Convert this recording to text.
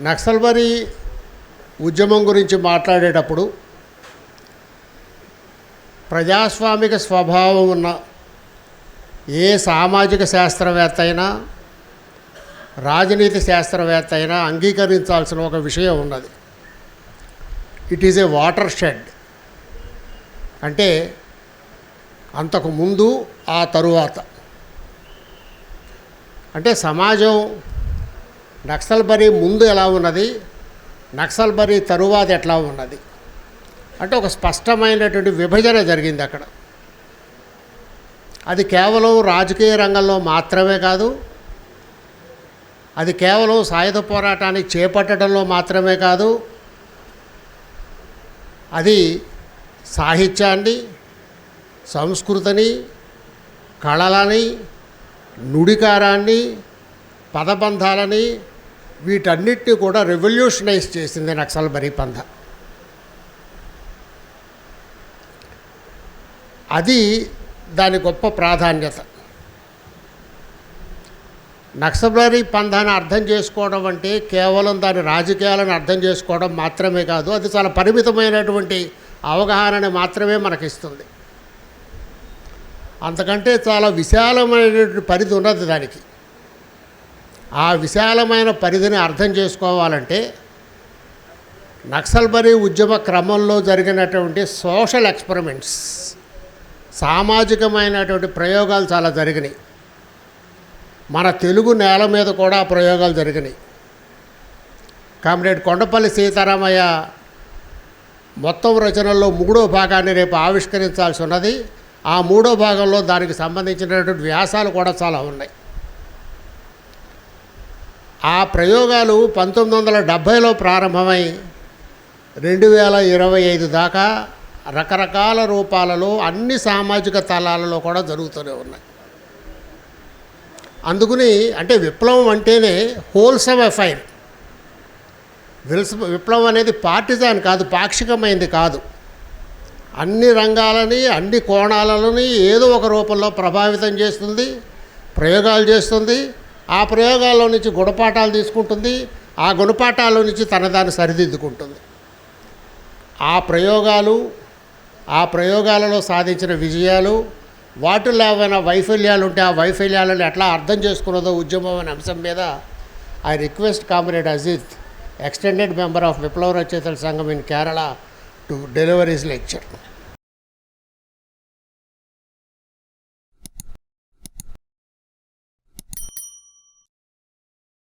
నక్సల్బరీ ఉద్యమం గురించి మాట్లాడేటప్పుడు ప్రజాస్వామిక స్వభావం ఉన్న ఏ సామాజిక శాస్త్రవేత్త అయినా రాజనీతి శాస్త్రవేత్త అయినా అంగీకరించాల్సిన ఒక విషయం ఉన్నది. It is a watershed అంటే అంతకు ముందు ఆ తరువాత. అంటే సమాజం నక్సల్ బరీ ముందు ఎలా ఉన్నది? నక్సల్ బరీ తరువాత ఎట్లా ఉన్నది? అంటే ఒక స్పష్టమైనటువంటి విభజన జరిగింది అక్కడ. అది కేవలం రాజకీయ రంగంలో మాత్రమే కాదు అది కేవలం సాయుధ పోరాటాన్ని చేపట్టడంలో మాత్రమే కాదు అది సాహిత్యాన్ని సంస్కృతిని కళలని నుడికారాన్ని పదబంధాలని వీటన్నిటిని కూడా రెవల్యూషనైజ్ చేసింది నక్సల్బరీ పంథ అది దాని గొప్ప ప్రాధాన్యత. నక్సల్బరీ పంధాన్ని అర్థం చేసుకోవడం అంటే కేవలం దాని రాజకీయాలను అర్థం చేసుకోవడం మాత్రమే కాదు అది చాలా పరిమితమైనటువంటి అవగాహనని మాత్రమే మనకిస్తుంది. అంతకంటే చాలా విశాలమైనటువంటి పరిధి ఉన్నది దానికి. ఆ విశాలమైన పరిధిని అర్థం చేసుకోవాలంటే నక్సల్బరీ ఉద్యమ క్రమంలో జరిగినటువంటి సోషల్ ఎక్స్పెరిమెంట్స్ సామాజికమైనటువంటి ప్రయోగాలు చాలా జరిగినాయి. మన తెలుగు నేల మీద కూడా ప్రయోగాలు జరిగినాయి. కామ్రేడ్ కొండపల్లి సీతారామయ్య మొత్తం రచనల్లో మూడో భాగాన్ని రేపు ఆవిష్కరించాల్సి ఉన్నది. ఆ మూడో భాగంలో దానికి సంబంధించినటువంటి వ్యాసాలు కూడా చాలా ఉన్నాయి. ఆ ప్రయోగాలు పంతొమ్మిది వందల డెబ్భైలో ప్రారంభమై రెండు వేల ఇరవై ఐదు దాకా రకరకాల రూపాలలో అన్ని సామాజిక తలాలలో కూడా జరుగుతూనే ఉన్నాయి. అందుకుని అంటే విప్లవం అంటేనే హోల్సమ్ ఎఫైర్ విల్స విప్లవం అనేది పార్టిజాన్ కాదు పాక్షికమైంది కాదు. అన్ని రంగాలని అన్ని కోణాలని ఏదో ఒక రూపంలో ప్రభావితం చేస్తుంది ప్రయోగాలు చేస్తుంది ఆ ప్రయోగాల్లో నుంచి గుణపాఠాలు తీసుకుంటుంది ఆ గుణపాఠాల నుంచి తన దాన్ని సరిదిద్దుకుంటుంది. ఆ ప్రయోగాలు ఆ ప్రయోగాలలో సాధించిన విజయాలు వాటిల్లో ఏమైనా వైఫల్యాలు ఉంటే ఆ వైఫల్యాలను ఎట్లా అర్థం చేసుకున్నదో ఉద్యమం అనే అంశం మీద I request comrade Ajit extended member of విప్లవ రచయితల సంఘం in Kerala to deliveries lecture.